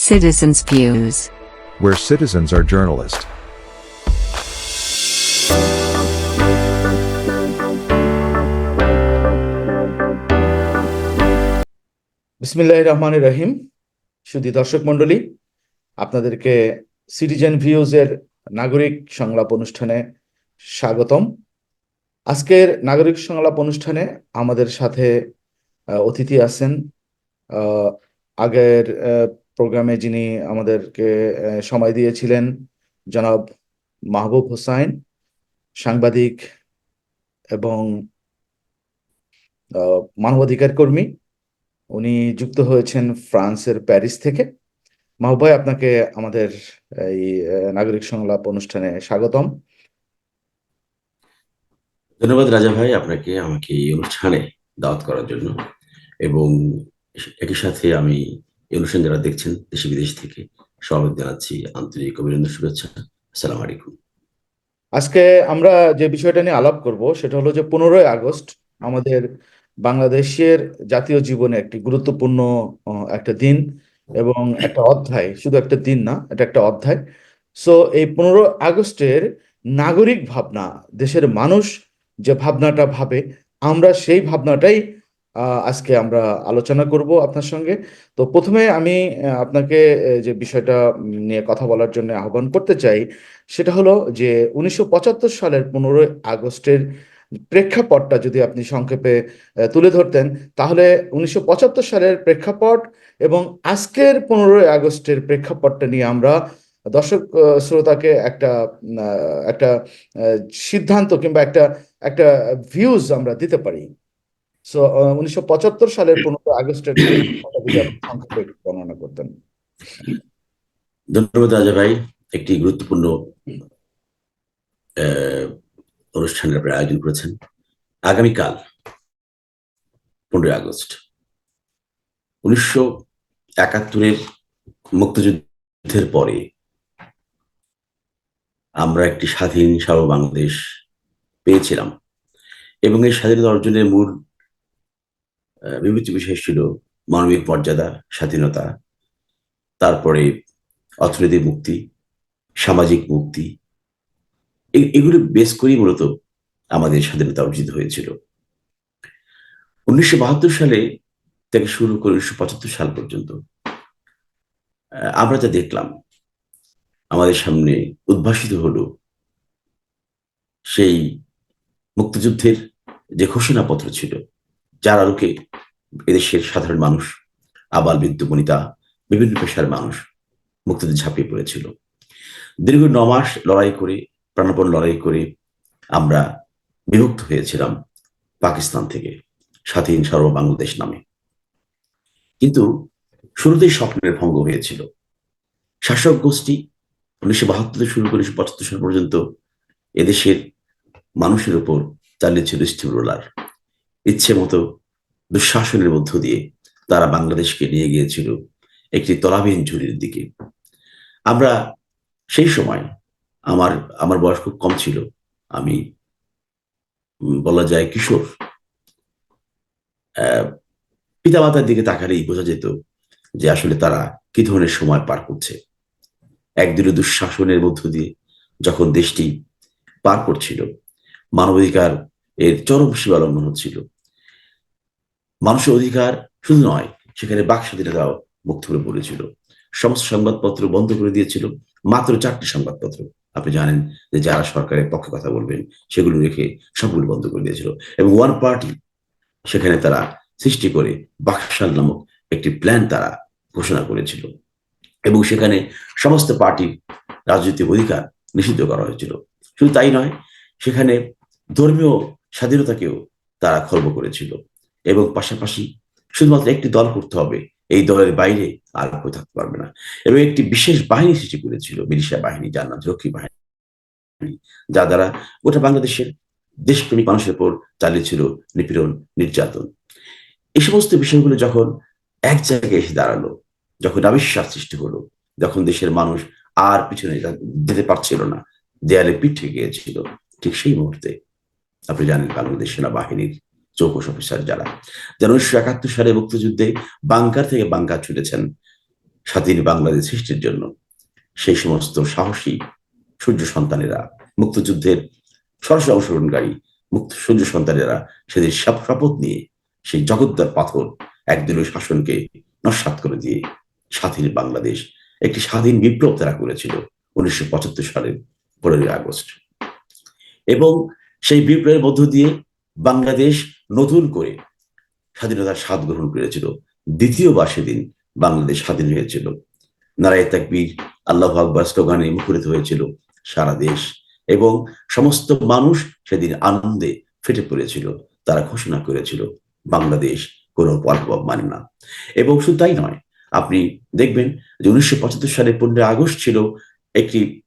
Citizens' Views. where citizens are journalists. বিসমিল্লাহ রহমান রহিম সুধী দর্শক মণ্ডলী আপনাদেরকে সিটিজেন ভিউজের নাগরিক সংলাপ অনুষ্ঠানে স্বাগতম আজকের নাগরিক সংলাপ অনুষ্ঠানে আমাদের সাথে আহ, অতিথি আছেন আহ, আগের আহ, প্রোগ্রামে যিনি আমাদেরকে সময় দিয়েছিলেন, জনাব মাহবুব হোসাইন, সাংবাদিক এবং মানবাধিকার কর্মী। উনি যুক্ত হয়েছেন ফ্রান্সের প্যারিস থেকে। মাহবুব ভাই, আপনাকে আমাদের এই নাগরিক সংলাপ অনুষ্ঠানে স্বাগতম। ধন্যবাদ রাজা ভাই আপনাকে আমাকে এই অনুষ্ঠানে দাওয়াত করার জন্য। এবং একই সাথে আমি এই অনুষ্ঠান যারা দেখছেন দেশে বিদেশ থেকে সবাই জানাচ্ছি আন্তরিক অভিনন্দন, শুভেচ্ছা। আসসালামু আলাইকুম। আজকে আমরা যে বিষয়টা নিয়ে আলাপ করব, সেটা হলো যে পনেরোই আগস্ট আমাদের বাংলাদেশের জাতীয় জীবনে একটি গুরুত্বপূর্ণ একটা দিন এবং একটা অধ্যায়। শুধু একটা দিন না, এটা একটা অধ্যায়। সো এই পনেরো আগস্টের নাগরিক ভাবনা, দেশের মানুষ যে ভাবনাটা ভাবে, আমরা সেই ভাবনাটাই আজকে আমরা আলোচনা করব আপনার সঙ্গে। তো প্রথমে আমি আপনাকে যে বিষয়টা নিয়ে কথা বলার জন্য আহ্বান করতে চাই, সেটা হলো যে উনিশশো পঁচাত্তর সালের পনেরোই আগস্টের প্রেক্ষাপটটা যদি আপনি সংক্ষেপে তুলে ধরতেন, তাহলে উনিশশো পঁচাত্তর সালের প্রেক্ষাপট এবং আজকের পনেরোই আগস্টের প্রেক্ষাপটটা নিয়ে আমরা দর্শক শ্রোতাকে একটা একটা সিদ্ধান্ত কিংবা একটা একটা ভিউজ আমরা দিতে পারি। সো উনিশশো পঁচাত্তর সালের পনেরোই আগস্টের বর্ণনা করতেন। ধন্যবাদ রাজা ভাই। একটি গুরুত্বপূর্ণ অনুষ্ঠানের আপনারা আয়োজন করেছেন। আগামীকাল পনেরোই আগস্ট। উনিশশো একাত্তরের মুক্তিযুদ্ধের পরে আমরা একটি স্বাধীন সার্ব বাংলাদেশ পেয়েছিলাম। এবং এই স্বাধীনতা অর্জনের মূল বিবেচ্য বিষয় ছিল মানবিক মর্যাদা, স্বাধীনতা, তারপরে অর্থনৈতিক মুক্তি, সামাজিক মুক্তি। এগুলো বেশ করেই মূলত আমাদের স্বাধীনতা অর্জিত হয়েছিল। উনিশশো বাহাত্তর সালে থেকে শুরু করে উনিশশো পঁচাত্তর সাল পর্যন্ত আমরা যা দেখলাম, আমাদের সামনে উদ্ভাসিত হলো সেই মুক্তিযুদ্ধের যে ঘোষণাপত্র ছিল। যার আলোকে এদেশের সাধারণ মানুষ, আবাল বৃদ্ধ বনিতা, বিভিন্ন পেশার মানুষ মুক্তিযুদ্ধে ঝাঁপিয়ে পড়েছিল। দীর্ঘ ন মাস লড়াই করে, প্রাণপণ লড়াই করে আমরা বিভক্ত হয়েছিলাম পাকিস্তান থেকে, স্বাধীন সর্ব বাংলাদেশ নামে। কিন্তু শুরুতেই স্বপ্নের ভঙ্গ হয়েছিল। শাসক গোষ্ঠী উনিশশো বাহাত্তর শুরু করে উনিশশো পঁচাত্তর সাল পর্যন্ত এদেশের মানুষের উপর চালিয়েছিল স্টিম রোলার। ইচ্ছে মতো দুঃশাসনের মধ্য দিয়ে তারা বাংলাদেশকে নিয়ে গিয়েছিল একটি তলাবিহীন ঝুড়ির দিকে। আমরা সেই সময় আমার আমার বয়স খুব কম ছিল। আমি বলা যায় কিশোর। আহ, পিতামাতার দিকে তাকালেই বোঝা যেত যে আসলে তারা কি ধরনের সময় পার করছে। একদিনে দুঃশাসনের মধ্য দিয়ে যখন দেশটি পার করছিল মানবাধিকার এর চরম সীমালঙ্ঘন হচ্ছিল। মানুষের অধিকার শুধু নয়, সেখানে বাক স্বাধীনতাও মুক্ত করে পড়েছিল। সমস্ত সংবাদপত্র বন্ধ করে দিয়েছিল, মাত্র চারটি সংবাদপত্র। আপনি জানেন যে যারা সরকারের পক্ষে কথা বলবেন, সেগুলো রেখে সবগুলো বন্ধ করে দিয়েছিল। এবং ওয়ান পার্টি, সেখানে তারা সৃষ্টি করে বাকশাল নামক একটি প্ল্যান তারা ঘোষণা করেছিল। এবং সেখানে সমস্ত পার্টির রাজনৈতিক অধিকার নিষিদ্ধ করা হয়েছিল। শুধু তাই নয়, সেখানে ধর্মীয় স্বাধীনতাকেও তারা খর্ব করেছিল। এবং পাশাপাশি শুধুমাত্র একটি দল করতে হবে, এই দলের বাইরে আর কেউ থাকতে পারবে না। এবং একটি বিশেষ বাহিনী সৃষ্টি করেছিল, মিলিশিয়া বাহিনী যার নাম রক্ষী বাহিনী যা দ্বারা গোটা বাংলাদেশের দেশপ্রেমিক মানুষের উপর চালিয়েছিল নিপীড়ন, নির্যাতন। এই সমস্ত বিষয়গুলো যখন এক জায়গায় এসে দাঁড়াল, যখন আবিশ্বাস সৃষ্টি হলো, যখন দেশের মানুষ আর পিছনে যেতে পারছিল না, দেয়ালে পিঠে গিয়েছিল ঠিক সেই মুহূর্তে আপনি জানেন বাংলাদেশ সেনাবাহিনীর চৌকস অফিসার যারা। যারা উনিশশো একাত্তর সালে মুক্তিযুদ্ধে বাংকার থেকে বাংকার ছুটেছেন স্বাধীন বাংলাদেশ সৃষ্টির জন্য। সেই সমস্ত সাহসী সূর্য সন্তানেরা মুক্তিযুদ্ধের সরাসরি অংশগ্রহণকারী মুক্ত সূর্য সন্তানেরা সেদিন শপ- শপথ নিয়ে সেই জগদ্দার পাথর একদলীয় শাসনকে নস্বাত করে দিয়ে স্বাধীন বাংলাদেশ একটি স্বাধীন বিপ্লব তারা করেছিল উনিশশো পঁচাত্তর সালের পনেরোই আগস্ট। এবং সেই বিপ্লবের মধ্য দিয়ে বাংলাদেশ নতুন করে স্বাধীনতার স্বাদ গ্রহণ করেছিল। দ্বিতীয়বার সেদিন বাংলাদেশ স্বাধীন হয়েছিল। নারায় তাকবীর, আল্লাহ আকবর স্লোগানে মুখরিত হয়েছিল সারা দেশ এবং সমস্ত মানুষ সেদিন আনন্দে ফেটে পড়েছিল। তারা ঘোষণা করেছিল, বাংলাদেশ কোনো প্রভাব মানে না। এবং শুধু তাই নয়, আপনি দেখবেন যে উনিশশো সালের পনেরোই আগস্ট ছিল একটি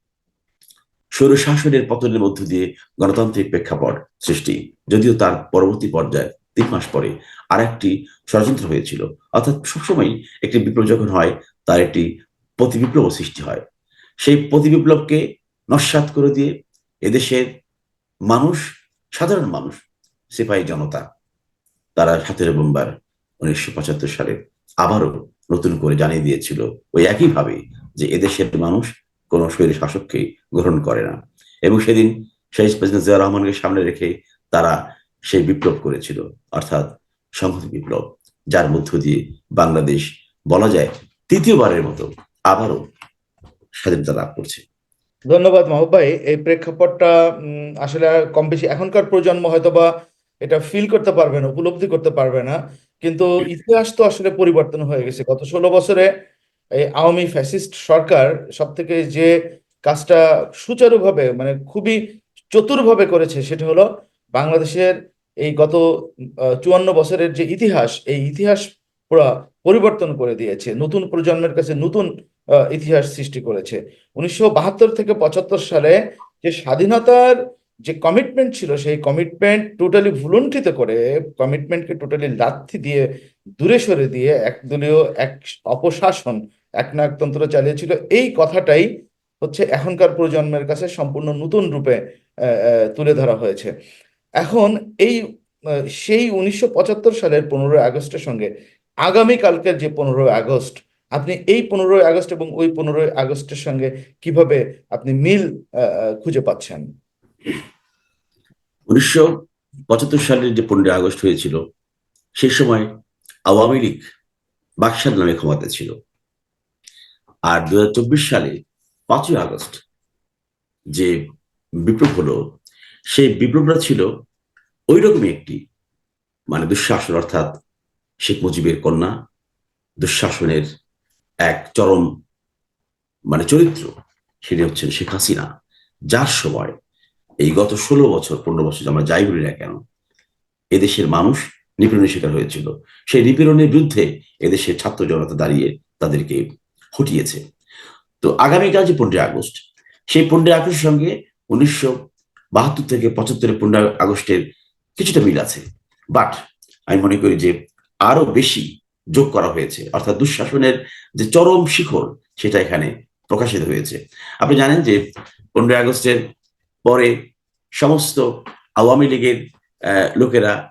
স্বৈরশাসনের পতনের মধ্য দিয়ে গণতান্ত্রিক প্রেক্ষাপট সৃষ্টি। যদিও তার পরবর্তী পর্যায়ে তিন মাস পরে আর একটি ষড়যন্ত্র হয়েছিল। অর্থাৎ সবসময় একটি বিপ্লব যখন হয়, তার একটি প্রতিবিপ্লব সৃষ্টি হয়। সেই প্রতিবিপ্লবকে নস্বাত করে দিয়ে এদেশের মানুষ, সাধারণ মানুষ, সিপাহী জনতা, তারা সতেরো নভেম্বর উনিশশো পঁচাত্তর সালে আবারও নতুন করে জানিয়ে দিয়েছিল ওই একইভাবে যে এদেশের মানুষ কোনো স্বৈর শাসককে গ্রহণ করে না। এবং সেদিন শেখ প্রেসিডেন্ট জিয়া রহমানকে সামনে রেখে তারা সেই বিপ্লব করেছিল অর্থাৎ সংহতি বিপ্লব যার মধ্য দিয়ে বাংলাদেশ বলা যায় তৃতীয়বারের মতো আবারও স্বাধীনতা লাভ করছে। ধন্যবাদ মাহবুব ভাই। এই প্রেক্ষাপটটা আসলে কম বেশি এখনকার প্রজন্ম হয়তোবা এটা ফিল করতে পারবে না উপলব্ধি করতে পারবে না। কিন্তু ইতিহাস তো আসলে পরিবর্তন হয়ে গেছে। গত ষোলো বছরে এই আওয়ামী ফ্যাসিস্ট সরকার সব থেকে যে কাজটা সুচারুভাবে মানে খুবই চতুরভাবে করেছে সেটা হলো বাংলাদেশের এই গত চুয়ান্ন বছরের যে ইতিহাস, এই ইতিহাস পুরা পরিবর্তন করে দিয়েছে। নতুন প্রজন্মের কাছে নতুন ইতিহাস সৃষ্টি করেছে। উনিশশো বাহাত্তর থেকে পঁচাত্তর সালে যে স্বাধীনতার যে কমিটমেন্ট ছিল, সেই কমিটমেন্ট টোটালি ভুলুণ্ঠিত করে কমিটমেন্টকে টোটালি লাথি দিয়ে, দূরে সরে দিয়ে একদলীয় এক অপশাসন একনায়কতন্ত্র চালিয়েছিল। এই কথাটাই হচ্ছে এখনকার প্রজন্মের কাছে সম্পূর্ণ নতুন রূপে তুলে ধরা হয়েছে। এখন এই সেই উনিশশো পঁচাত্তর সালের পনেরোই আগস্টের সঙ্গে আগামী কালকের যে পনেরোই আগস্ট, আপনি এই পনেরোই আগস্ট এবং ওই পনেরোই আগস্টের সঙ্গে কীভাবে আপনি মিল খুঁজে পাচ্ছেন? উনিশশো পঁচাত্তর সালের যে পনেরোই আগস্ট হয়েছিল সেই সময় আওয়ামী লীগ বাকশাল নামে ক্ষমতা ছিল। আর দু হাজার চব্বিশ সালে পাঁচই আগস্ট যে বিপ্লব হলো, সেই বিপ্লবটা ছিল ওই রকমই একটি মানে দুঃশাসন, অর্থাৎ শেখ মুজিবের কন্যা, দুঃশাসনের এক চরম মানে চরিত্র, সেটি হচ্ছেন শেখ হাসিনা, যার সময় এই গত ষোলো বছর, পনেরো বছর আমরা যাই বলি না কেন, এদেশের মানুষ নিপীড়নের শিকার হয়েছিল। সেই নিপীড়নের বিরুদ্ধে এদেশের ছাত্র জনতা দাঁড়িয়ে তাদেরকে হটিয়েছে তো আগামীকাল যে পনেরোই আগস্ট, সেই পনেরোই আগস্টের সঙ্গে উনিশশো বাহাত্তর থেকে পঁচাত্তরের পনেরোই আগস্টের কিছুটা মিল আছে। বাট আমি মনে করি যে আরও বেশি যোগ করা হয়েছে। অর্থাৎ দুঃশাসনের যে চরম শিখর, সেটা এখানে প্রকাশিত হয়েছে। আপনি জানেন যে পনেরোই আগস্টের পরে সমস্ত আওয়ামী লীগের লোকেরা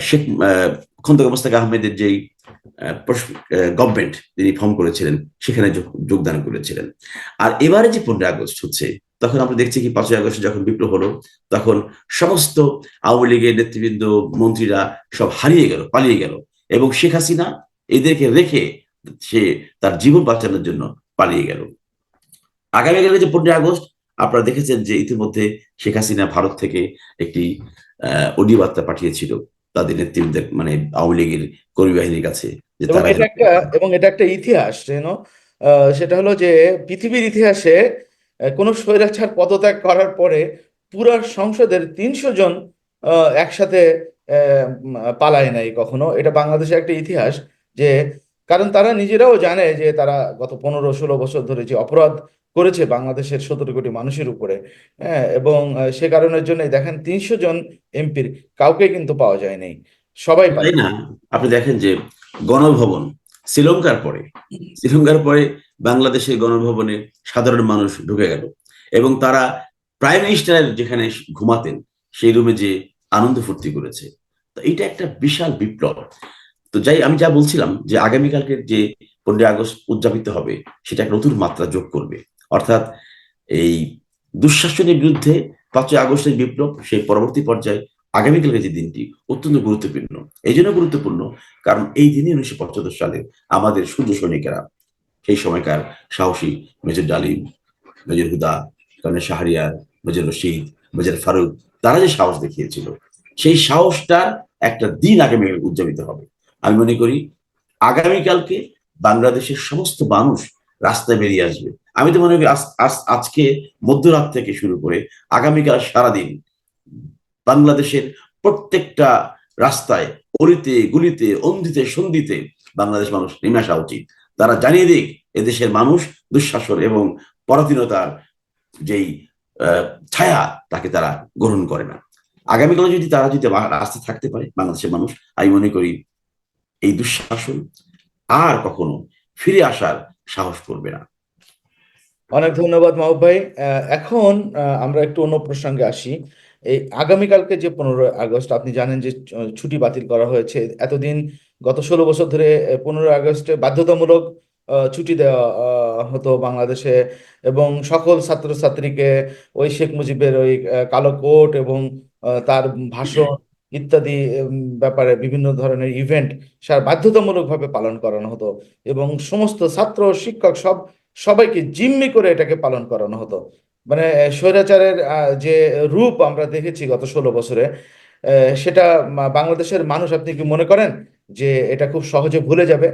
শেখ আহ, খন্দকার মোস্তাক আহমেদের যেই গভর্নমেন্ট তিনি ফর্ম করেছিলেন সেখানে যোগ- যোগদান করেছিলেন। আর এবারে যে পনেরোই আগস্ট হচ্ছে তখন আমরা দেখছি কি পাঁচই আগস্ট যখন বিপ্লব হলো তখন সমস্ত আওয়ামী লীগের নেতৃবৃন্দ মন্ত্রীরা সব হারিয়ে গেল পালিয়ে গেল এবং শেখ হাসিনা এদেরকে রেখে সে তার জীবন বাঁচানোর জন্য পালিয়ে গেল। আগামীকালে যে পনেরোই আগস্ট আপনারা দেখেছেন যে ইতিমধ্যে শেখ হাসিনা ভারত থেকে একটি অডিও বার্তা পাঠিয়েছিল তাদের নেতৃবৃন্দের মানে আওয়ামী লীগের কর্মী বাহিনীর কাছে যে এবং তারা এটা একটা এবং এটা একটা ইতিহাস যেন সেটা হলো যে পৃথিবীর ইতিহাসে কোন স্বৈরাচার পদত্যাগ করার পরে পুরা সংসদের তিনশো জন আহ, একসাথে আহ, পালায় নাই কখনো। এটা বাংলাদেশের একটা ইতিহাস যে কারণ তারা নিজেরাও জানে যে তারা গত পনেরো ষোলো বছর ধরে যে অপরাধ করেছে বাংলাদেশের সতেরো কোটি মানুষের উপরে। হ্যাঁ এবং সে কারণের জন্য দেখেন তিনশো জন এমপির কাউকে কিন্তু পাওয়া যায় নাই সবাই পায়। না? আপনি দেখেন যে গণভবন, শ্রীলঙ্কার পরে শ্রীলঙ্কার পরে বাংলাদেশের গণভবনে সাধারণ মানুষ ঢুকে গেল। এবং তারা প্রাইম মিনিস্টারের যেখানে ঘুমাতেন, সেই রুমে যে আনন্দ ফুর্তি করেছে। তো এইটা একটা বিশাল বিপ্লব। তো যাই, আমি যা বলছিলাম যে আগামীকালকের যে পনেরোই আগস্ট উদযাপিত হবে, সেটা একটা নতুন মাত্রা যোগ করবে। অর্থাৎ এই দুঃশাসনের বিরুদ্ধে পাঁচই আগস্টের বিপ্লব সেই পরবর্তী পর্যায়ে আগামীকালকে যে দিনটি অত্যন্ত গুরুত্বপূর্ণ। এই জন্য গুরুত্বপূর্ণ, কারণ এই দিনই উনিশশো পঁচাত্তর সালে আমাদের সূর্য সৈনিকেরা, সেই সময়কার সাহসী major Dalim, major Huda, colonel Shahriar, major Rashid, major Farooq, তারা যে সাহস দেখিয়েছিল, সেই সাহসটার একটা দিন আগামী উদযাপিত হবে। আমি মনে করি, আগামীকালকে বাংলাদেশের সমস্ত মানুষ রাস্তায় বেরিয়ে আসবে। আমি তো মনে করি আজ- আজ- আজকে মধ্যরাত থেকে শুরু করে আগামীকাল সারাদিন বাংলাদেশের প্রত্যেকটা রাস্তায় অলিতে, গুলিতে, অন্ধিতে, সন্ধিতে বাংলাদেশ মানুষ নেমে আসা উচিত। তারা জানিয়ে দিক, এদেশের মানুষ দুঃশাসন এবং পরাধীনতার যেই ছায়া তাকে তারা গ্রহণ করে না। আগামীকালে যদি তারা যদি বা- থাকতে পারে, বাংলাদেশের মানুষ, আমি মনে করি এই দুঃশাসন আর কখনো ফিরে আসার সাহস করবে না। অনেক ধন্যবাদ মাহবুব ভাই। এখন আমরা একটু অন্য প্রসঙ্গে আসি। এই আগামীকালকে যে পনেরোই আগস্ট, আপনি জানেন যে ছুটি বাতিল করা হয়েছে। এতদিন গত ষোলো বছর ধরে পনেরোই আগস্টে বাধ্যতামূলক ছুটি দেওয়া হতো বাংলাদেশে এবং সকল ছাত্রছাত্রীকে ওই শেখ মুজিবের ওই কালো কোট এবং তার ভাষণ ইত্যাদি ব্যাপারে বিভিন্ন ধরনের ইভেন্ট সার বাধ্যতামূলকভাবে পালন করানো হতো এবং সমস্ত ছাত্র শিক্ষক সব সবাইকে জিম্মি করে এটাকে পালন করানো হতো। মানে স্বৈরাচারের যে রূপ আমরা দেখেছি গত ষোলো বছরে সেটা বাংলাদেশের মানুষ, আপনি কি মনে করেন যে এটা খুব সহজে ভুলে যাবে?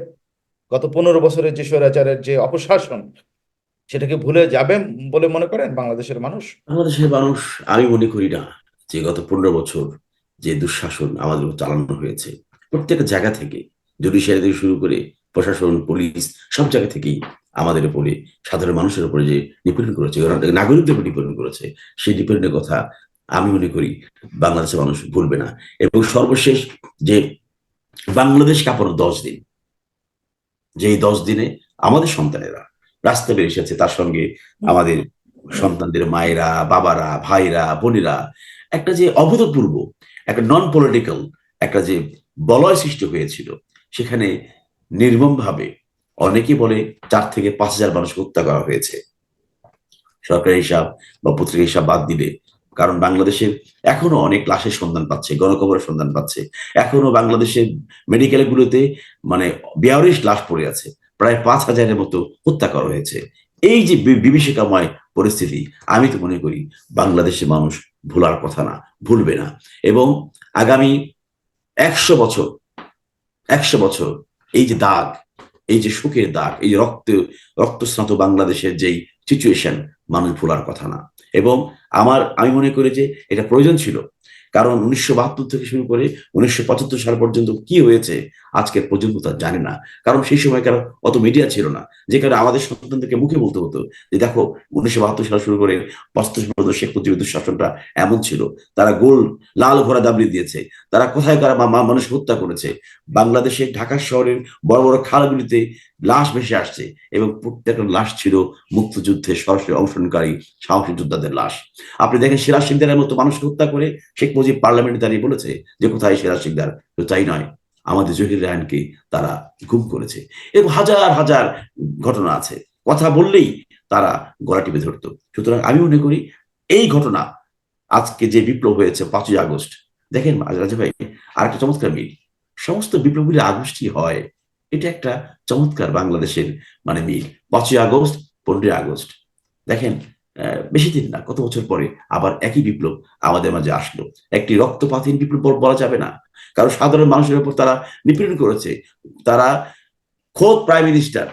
গত পনেরো বছরের যে স্বৈরাচারের যে অপশাসন সেটাকে ভুলে যাবে বলে মনে করেন বাংলাদেশের মানুষ? বাংলাদেশের মানুষ, আমি মনে করি না যে গত পনেরো বছর যে দুঃশাসন আমাদের চালানো হয়েছে, প্রত্যেক জায়গা থেকে, জুডিশিয়ারি থেকে শুরু করে প্রশাসন, পুলিশ সব জায়গা থেকেই আমাদের উপরে, সাধারণ মানুষের উপরে যে নিপীড়ন করেছে নাগরিকদের উপর নিপীড়ন করেছে, সেই নিপীড়নের কথা আমি মনে করি বাংলাদেশের মানুষ ভুলবে না। এবং সর্বশেষ যে বাংলাদেশ কাঁপানো দশ দিন যে দশ দিনে আমাদের সন্তানেরা রাস্তা বেরিয়ে এসেছে, তার সঙ্গে আমাদের সন্তানদের মায়েরা, বাবারা, ভাইরা, বোনেরা, একটা যে অভূতপূর্ব, একটা নন পলিটিক্যাল একটা যে বলয় সৃষ্টি হয়েছিল, সেখানে নির্মমভাবে অনেকে বলে চার থেকে পাঁচ হাজার মানুষ হত্যা করা হয়েছে। সরকারি হিসাব বা পত্রিকা হিসাব বাদ দিলে, কারণ বাংলাদেশের এখনও অনেক লাশের সন্ধান পাচ্ছে, গণকবরের সন্ধান পাচ্ছে। এখনও বাংলাদেশের মেডিকেল গুলোতে মানে বেয়ারিশ লাশ পড়ে আছে, প্রায় পাঁচ হাজারের মতো হত্যা করা হয়েছে। এই যে বিভীষিকাময় পরিস্থিতি, আমি তো মনে করি বাংলাদেশের মানুষ ভোলার কথা না, ভুলবে না। এবং আগামী একশো বছর একশো বছর এই যে দাগ, এই যে সুখের দাগ, এই যে রক্ত রক্তস্নাত বাংলাদেশের যেই সিচুয়েশন মানুষ ভোলার কথা না। এবং আমার, আমি মনে করি যে এটা প্রয়োজন ছিল। কারণ উনিশশো বাহাত্তর থেকে শুরু করে উনিশশো পঁচাত্তর সাল পর্যন্ত কি হয়েছে আজকের পর্যন্ত তা জানে না। কারণ সেই সময়কার অত মিডিয়া ছিল না। যে কারণে আমাদের সন্তানদেরকে মুখে বলতে হতো যে, দেখো, উনিশশো বাহাত্তর সাল শুরু করে পঁচাত্তর সাল পর্যন্ত শেখ মুজিবুর দুঃশাসনটা এমন ছিল। তারা গোল, লাল ঘোড়া দাবড়িয়ে দিয়েছে। তারা কোথায় কারা মা- মানুষ হত্যা করেছে? বাংলাদেশে ঢাকা শহরের বড় বড় খালগুলিতে লাশ ভেসে আসছে এবং প্রত্যেকটা লাশ ছিল মুক্তিযুদ্ধে সরাসরি অংশগ্রহণকারী সাহসী যোদ্ধাদের লাশ। আপনি দেখেন সিরাজ সিকদারের মতো মানুষকে হত্যা করে শেখ মুজিব পার্লামেন্টে দাঁড়িয়ে বলেছে যে কোথায় সিরাজ সিকদার তো তাই নয়। আমাদের জহির রায়নকে তারা গুম করেছে। এবং হাজার হাজার ঘটনা আছে। কথা বললেই তারা গলা টিপে ধরতো। সুতরাং আমি মনে করি এই ঘটনা আজকে যে বিপ্লব হয়েছে পাঁচই আগস্ট, দেখেন রাজা ভাই আর একটা চমৎকার মিল। সমস্ত বিপ্লবগুলি আগস্টই হয়, এটা একটা চমৎকার বাংলাদেশের মানে মিল। পাঁচই আগস্ট, পনেরোই আগস্ট। দেখেন বেশি দিন না, কত বছর পরে আবার একই বিপ্লব আমাদের মাঝে আসলো। একটি রক্তপাতহীন বিপ্লব বলা যাবে না। কারণ সাধারণ মানুষের উপর তারা নিপীড়ন করেছে। তারা খোদ প্রাইম মিনিস্টার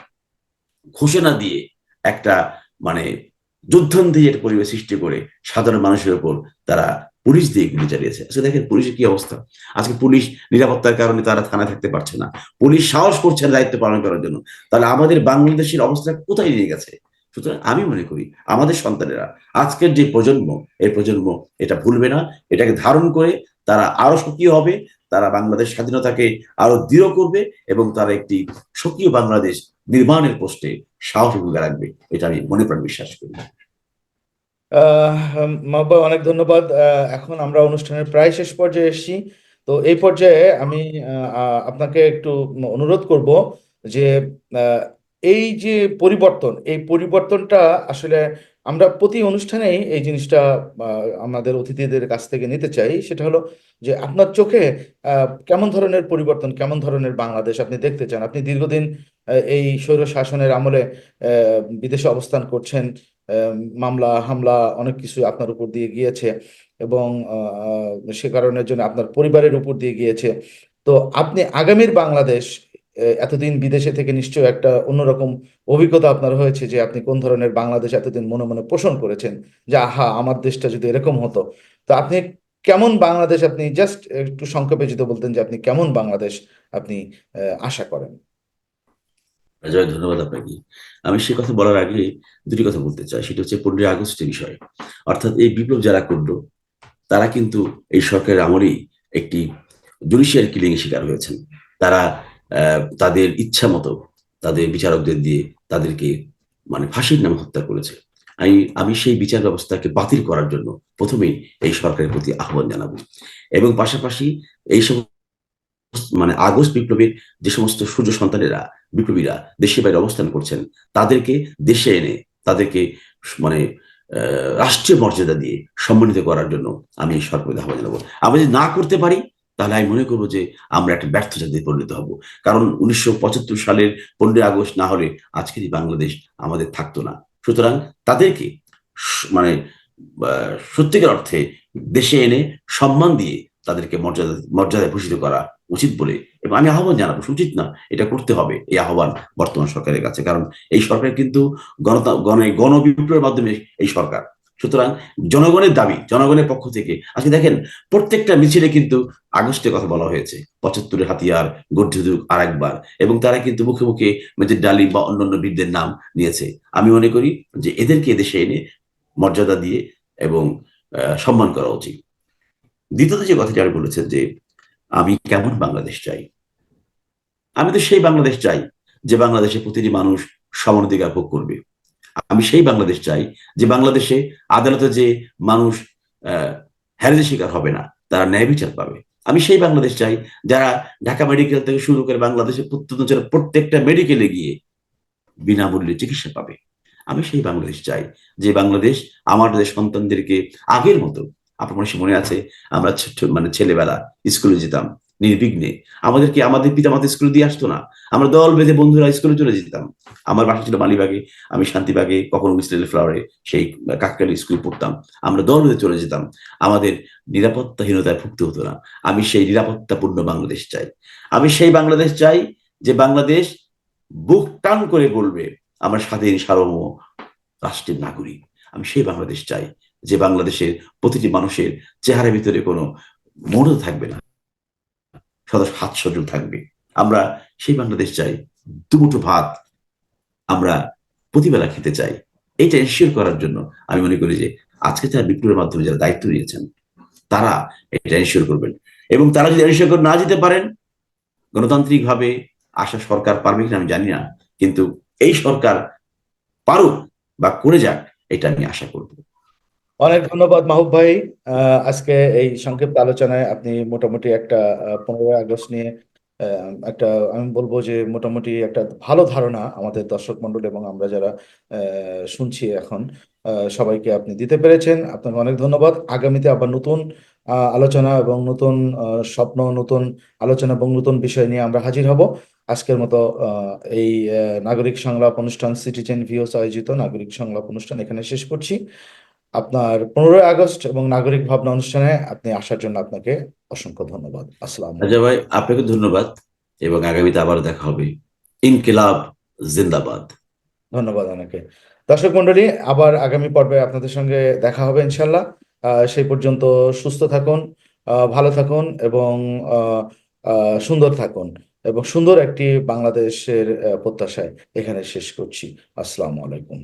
ঘোষণা দিয়ে একটা মানে যুদ্ধন্তি একটা পরিবেশ সৃষ্টি করে সাধারণ মানুষের উপর তারা পুলিশ দিয়ে গুলি চালিয়েছে। আজকে দেখেন, পুলিশের কি অবস্থা? আজকে পুলিশ নিরাপত্তার কারণে তারা থানায় থাকতে পারছে না। পুলিশ সাহস করছে না দায়িত্ব পালন করার জন্য। তাহলে আমাদের বাংলাদেশের অবস্থা কোথায় নিয়ে গেছে? সুতরাং আমি মনে করি আমাদের সন্তানেরা আজকের যে প্রজন্ম, এই প্রজন্ম এটা ভুলবে না, এটাকে ধারণ করে তারা আরও সক্রিয় হবে, তারা বাংলাদেশ স্বাধীনতাকে আরও দৃঢ় করবে এবং তারা একটি সক্রিয় বাংলাদেশ নির্মাণের পোস্টে সাহসী ভূমিকা রাখবে, এটা আমি মনে প্রাণ বিশ্বাস করি। আহ, মাহবুব অনেক ধন্যবাদ। এখন আমরা অনুষ্ঠানের প্রায় শেষ পর্যায়ে এসেছি। তো এই পর্যায়ে আমি আপনাকে একটু অনুরোধ করব যে এই যে পরিবর্তন, এই পরিবর্তনটা আসলে আমরা প্রতি অনুষ্ঠানেই এই জিনিসটা আমাদের অতিথিদের কাছ থেকে নিতে চাই। সেটা হলো যে আপনার চোখে কেমন ধরনের পরিবর্তন, কেমন ধরনের বাংলাদেশ আপনি দেখতে চান? আপনি দীর্ঘদিন এই স্বৈর শাসনের আমলে বিদেশে অবস্থান করছেন মামলা, হামলা অনেক কিছু আপনার উপর দিয়ে গিয়েছে এবং সে কারণের জন্য আপনার পরিবারের উপর দিয়ে গিয়েছে। তো আপনি আগামীর বাংলাদেশ এতদিন বিদেশে থেকে নিশ্চয়ই একটা অন্যরকম অভিজ্ঞতা আপনার হয়েছে যে আপনি কোন ধরনের বাংলাদেশ এতদিন মনে মনে পোষণ করেছেন যে, আহা, আমার দেশটা যদি এরকম হতো। তো আপনি কেমন বাংলাদেশ আপনি জাস্ট একটু সংক্ষেপে যদি বলতেন যে, আপনি কেমন বাংলাদেশ আপনি আশা করেন? জয় ধন্যবাদ আপনাকে। আমি সে কথা বলার আগে দুটি কথা বলতে চাই। সেটা হচ্ছে পনেরোই আগস্টের বিষয়। অর্থাৎ এই বিপ্লব যারা করল, তারা কিন্তু এই সরকারের আমলেই একটি জুডিশিয়াল কিলিং শিকার হয়েছেন। তারা তাদের ইচ্ছা মতো তাদের বিচারকদের দিয়ে তাদেরকে মানে ফাঁসির নামে হত্যা করেছে। আমি আমি সেই বিচার ব্যবস্থাকে বাতিল করার জন্য প্রথমেই এই সরকারের প্রতি আহ্বান জানাব। এবং পাশাপাশি এই মানে আগস্ট বিপ্লবের যে সমস্ত সূর্য সন্তানেরা, বিপ্লবীরা দেশের বাইরে অবস্থান করছেন, তাদেরকে দেশে এনে তাদেরকে মানে রাষ্ট্রীয় মর্যাদা দিয়ে সম্মানিত করার জন্য আমি এই সরকারের আহ্বান জানাব। আমরা যদি না করতে পারি তাহলে আমি মনে করব যে আমরা একটা ব্যর্থ জাতিতে পরিণত হব। কারণ উনিশশো পঁচাত্তর সালের পনেরোই আগস্ট না হলে আজকের বাংলাদেশ আমাদের থাকতো না। সুতরাং তাদেরকে মানে সত্যিকার অর্থে দেশে এনে সম্মান দিয়ে তাদেরকে মর্যাদা, মর্যাদায় ভূষিত করা উচিত বলে এবং আমি আহ্বান জানাব উচিত না, এটা করতে হবে এই আহ্বান বর্তমান সরকারের কাছে। কারণ এই সরকার কিন্তু গণতা, গণ, গণবিপ্লবের মাধ্যমে এই সরকার সুতরাং জনগণের দাবি, জনগণের পক্ষ থেকে, আজকে দেখেন প্রত্যেকটা মিছিলে কিন্তু আগস্টের কথা বলা হয়েছে। পঁচাত্তরের হাতিয়ার গর্জুদুক আর একবার এবং তারা কিন্তু মুখে মুখে মেজর ডালিম বা অন্যান্য বীরদের নাম নিয়েছে। আমি মনে করি যে এদেরকে এদেশে এনে মর্যাদা দিয়ে এবং সম্মান করা উচিত। দ্বিতীয়ত যে কথাটি আপনি বলেছেন যে, আমি কেমন বাংলাদেশ চাই? আমি তো সেই বাংলাদেশ চাই যে বাংলাদেশে প্রতিটি মানুষ সমান অধিকার ভোগ করবে। আমি সেই বাংলাদেশ চাই যে বাংলাদেশে আদালতে যে মানুষ হ্যারেজের শিকার হবে না, তারা ন্যায় বিচার পাবে। আমি সেই বাংলাদেশ চাই যারা ঢাকা মেডিকেল থেকে শুরু করে বাংলাদেশের প্রত্যন্ত প্রত্যেকটা মেডিকেলে গিয়ে বিনামূল্যে চিকিৎসা পাবে। আমি সেই বাংলাদেশ চাই যে বাংলাদেশ আমাদের সন্তানদেরকে আগের মতো, আপনার মনে আছে, আমরা মানে ছেলেবেলা স্কুলে যেতাম নির্বিঘ্নে। আমাদেরকে আমাদের পিতা মাতা স্কুলে দিয়ে আসতো না? আমরা দল বেঁধে বন্ধুরা স্কুলে চলে যেতাম। আমার বাসা ছিল মালিবাগে আমি শান্তিবাগে, কখনো মিস্টার ফ্লাওয়ারে সেই কাককালি স্কুলে পড়তাম। আমরা দল বেঁধে চলে যেতাম। আমাদের নিরাপত্তাহীনতায় ভুগতে হতো না। আমি সেই নিরাপত্তাপূর্ণ বাংলাদেশ চাই। আমি সেই বাংলাদেশ চাই যে বাংলাদেশ বুক টান করে বলবে, আমার স্বাধীন, সার্বভৌম রাষ্ট্রের নাগরিক। আমি সেই বাংলাদেশ চাই যে বাংলাদেশের প্রতিটি মানুষের চেহারার ভিতরে কোনো মনও থাকবে না। সদা হাত সজল থাকবে। আমরা সেই বাংলাদেশ চাই, দুমুঠো ভাত আমরা প্রতিবেলা খেতে চাই। এইটা এনশিওর করার জন্য আমি মনে করি যে আজকে যারা বিপ্লবের মাধ্যমে যারা দায়িত্ব নিয়েছেন, তারা এটা এনশিওর করবেন। এবং তারা যদি এনশিওর করে না যেতে পারেন গণতান্ত্রিক ভাবে আসা সরকার পারবে কিনা আমি জানি না, কিন্তু এই সরকার পারুক বা করে যাক, এটা আমি আশা করব। অনেক ধন্যবাদ মাহবুব ভাই। আজকে এই সংক্ষিপ্ত আলোচনায় আপনি মোটামুটি একটা পনেরোই আগস্ট নিয়ে একটা, আমি বলব যে মোটামুটি একটা ভালো ধারণা আমাদের দর্শক মণ্ডল এবং আমরা যারা শুনছি এখন সবাইকে আপনি দিতে পেরেছেন। আপনাকে অনেক ধন্যবাদ। আগামীতে আবার নতুন আলোচনা এবং নতুন স্বপ্ন, নতুন আলোচনা এবং নতুন বিষয় নিয়ে আমরা হাজির হব। আজকের মতো এই নাগরিক সংলাপ অনুষ্ঠান সিটিজেন ভিউস আয়োজিত নাগরিক সংলাপ অনুষ্ঠান এখানে শেষ করছি। আপনার পনেরোই আগস্ট এবং নাগরিক ভাবনা অনুষ্ঠানে আপনি আসার জন্য আপনাকে অসংখ্য ধন্যবাদ। আসসালাম রাজা ভাই আপনাকে ধন্যবাদ এবং আগামীতে আবার দেখা হবে। ইনকিলাব জিন্দাবাদ। ধন্যবাদ অনেকে দর্শক মণ্ডলী আবার আগামী পর্বে আপনাদের সঙ্গে দেখা হবে ইনশাল্লাহ আহ, সেই পর্যন্ত সুস্থ থাকুন আহ, ভালো থাকুন এবং আহ, আহ, সুন্দর থাকুন এবং সুন্দর একটি বাংলাদেশের প্রত্যাশায় এখানে শেষ করছি। আসসালামু আলাইকুম।